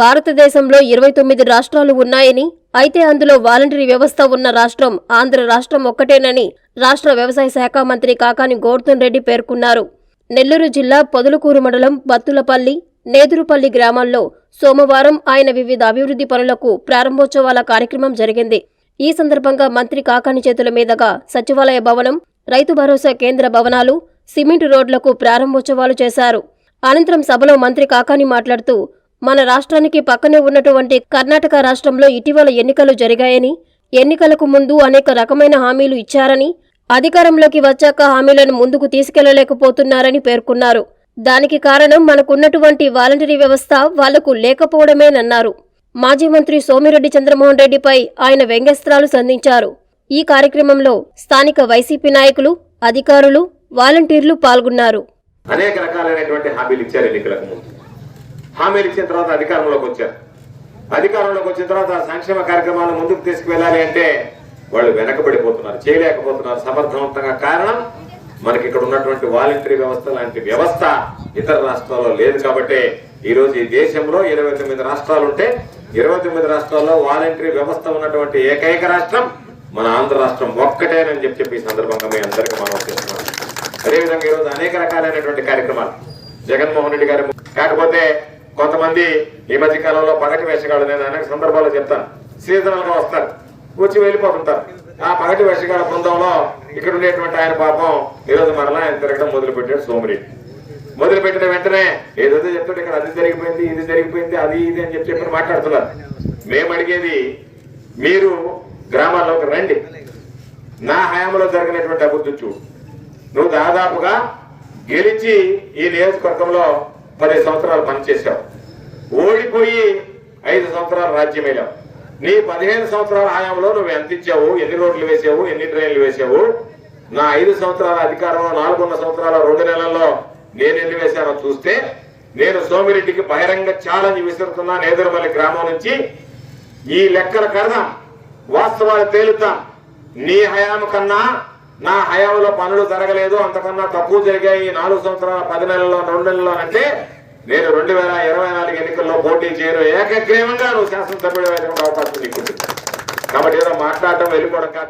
భారతదేశంలో ఇరవై తొమ్మిది రాష్ట్రాలు ఉన్నాయని అయితే అందులో వాలంటరీ వ్యవస్థ ఉన్న రాష్ట్రం ఆంధ్ర రాష్ట్రం ఒక్కటేనని రాష్ట్ర వ్యవసాయ శాఖ మంత్రి కాకాని గోర్ధన్ రెడ్డి పేర్కొన్నారు. నెల్లూరు జిల్లా పొదలకూరు మండలం బత్తులపల్లి నేదురుపల్లి గ్రామాల్లో సోమవారం ఆయన వివిధ అభివృద్ధి పనులకు ప్రారంభోత్సవాల కార్యక్రమం జరిగింది. ఈ సందర్భంగా మంత్రి కాకాని చేతుల మీదుగా సచివాలయ భవనం రైతు భరోసా కేంద్ర భవనాలు సిమెంట్ రోడ్లకు ప్రారంభోత్సవాలు చేశారు. అనంతరం సభలో మంత్రి కాకాని మాట్లాడుతూ మన రాష్ట్రానికి పక్కనే ఉన్నటువంటి కర్ణాటక రాష్ట్రంలో ఇటీవల ఎన్నికలు జరిగాయని ఎన్నికలకు ముందు అనేక రకమైన హామీలు ఇచ్చారని అధికారంలోకి వచ్చాక హామీలను ముందుకు తీసుకెళ్ళలేకపోతున్నారని పేర్కొన్నారు. దానికి కారణం మనకున్నటువంటి వాలంటరీ వ్యవస్థ వాళ్ళకు లేకపోవడమేనన్నారు. మాజీ మంత్రి సోమిరెడ్డి చంద్రమోహన్ రెడ్డిపై ఆయన వ్యంగ్యస్త్రాలు సంధించారు. ఈ కార్యక్రమంలో స్థానిక వైసీపీ నాయకులు అధికారులు వాలంటీర్లు పాల్గొన్నారు. అనేక రకాలైనటువంటి హామీలు ఇచ్చారు ఎన్నికలకు ముందు. హామీలు ఇచ్చిన తర్వాత అధికారంలోకి వచ్చారు. అధికారంలోకి వచ్చిన తర్వాత సంక్షేమ కార్యక్రమాలను ముందుకు తీసుకువెళ్ళాలి అంటే వాళ్ళు వెనకబడిపోతున్నారు చేయలేకపోతున్నారు. సమర్థవంతంగా కారణం మనకి ఇక్కడ ఉన్నటువంటి వాలంటరీ వ్యవస్థ లాంటి వ్యవస్థ ఇతర రాష్ట్రాల్లో లేదు కాబట్టి ఈరోజు ఈ దేశంలో ఇరవై తొమ్మిది రాష్ట్రాలు ఉంటే ఇరవై తొమ్మిది రాష్ట్రాల్లో వాలంటరీ వ్యవస్థ ఉన్నటువంటి ఏకైక రాష్ట్రం మన ఆంధ్ర రాష్ట్రం ఒక్కటేనని చెప్పి చెప్పి ఈ సందర్భంగా మీ అందరికీ మనం చేస్తున్నాం అదేవిధంగా ఈరోజు అనేక రకాలైనటువంటి కార్యక్రమాలు. జగన్మోహన్ రెడ్డి గారు కాకపోతే కొంతమంది ఈ మధ్య కాలంలో పగటి వేషగాళ్ళు నేను అనేక సందర్భాల్లో చెప్తాను. సీజనల్గా వస్తారు. వచ్చి వెళ్ళిపోతుంటారు. ఆ పగటి వేషగాళ్ళ బృందంలో ఇక్కడ ఉండేటువంటి ఆయన పాపం ఈరోజు మరలా ఆయన తిరగడం మొదలుపెట్టాడు సోమిరెడ్డి వెంటనే ఏదైతే చెప్తాడు ఇక్కడ అది జరిగిపోయింది ఇది జరిగిపోయింది అది ఇది అని చెప్పి చెప్పి మాట్లాడుతున్నారు. మేము అడిగేది మీరు గ్రామాల్లోకి రండి. నా హయాంలో జరిగినటువంటి అభివృద్ధి చూడు. నువ్వు దాదాపుగా గెలిచి ఈ నియోజకవర్గంలో పది సంవత్సరాలు పనిచేశావు ఓడిపోయి ఐదు సంవత్సరాలు రాజ్యం వెళ్ళావు. నీ పదిహేను సంవత్సరాల హయాంలో నువ్వు ఎంత ఇచ్చావు? ఎన్ని రోడ్లు వేసావు? ఎన్ని ట్రైన్లు వేసావు? నా ఐదు సంవత్సరాల అధికారంలో నాలుగున్న సంవత్సరాల రెండు నెలల్లో నేను ఎన్ని వేశానో చూస్తే నేను సోమిరెడ్డికి బహిరంగ ఛాలెంజ్ విసురుతున్నా నేదురుమల్లి గ్రామం నుంచి. ఈ లెక్కల కడదాం వాస్తవాలు తేలుతాం. నీ హయాము కన్నా నా హయాంలో పనులు జరగలేదు అంతకన్నా తక్కువ జరిగాయి. ఈ నాలుగు సంవత్సరాల పది నెలల్లో రెండు నెలల్లో అంటే నేను రెండు వేల ఇరవై నాలుగు ఎన్నికల్లో పోటీ చేయను. ఏకగ్రీవంగా నువ్వు శాసనసభ్యుడు అవకాశం నీకుంటుంది కాబట్టి ఏదో మాట్లాడటం వెళ్ళిపోవడం కాదు.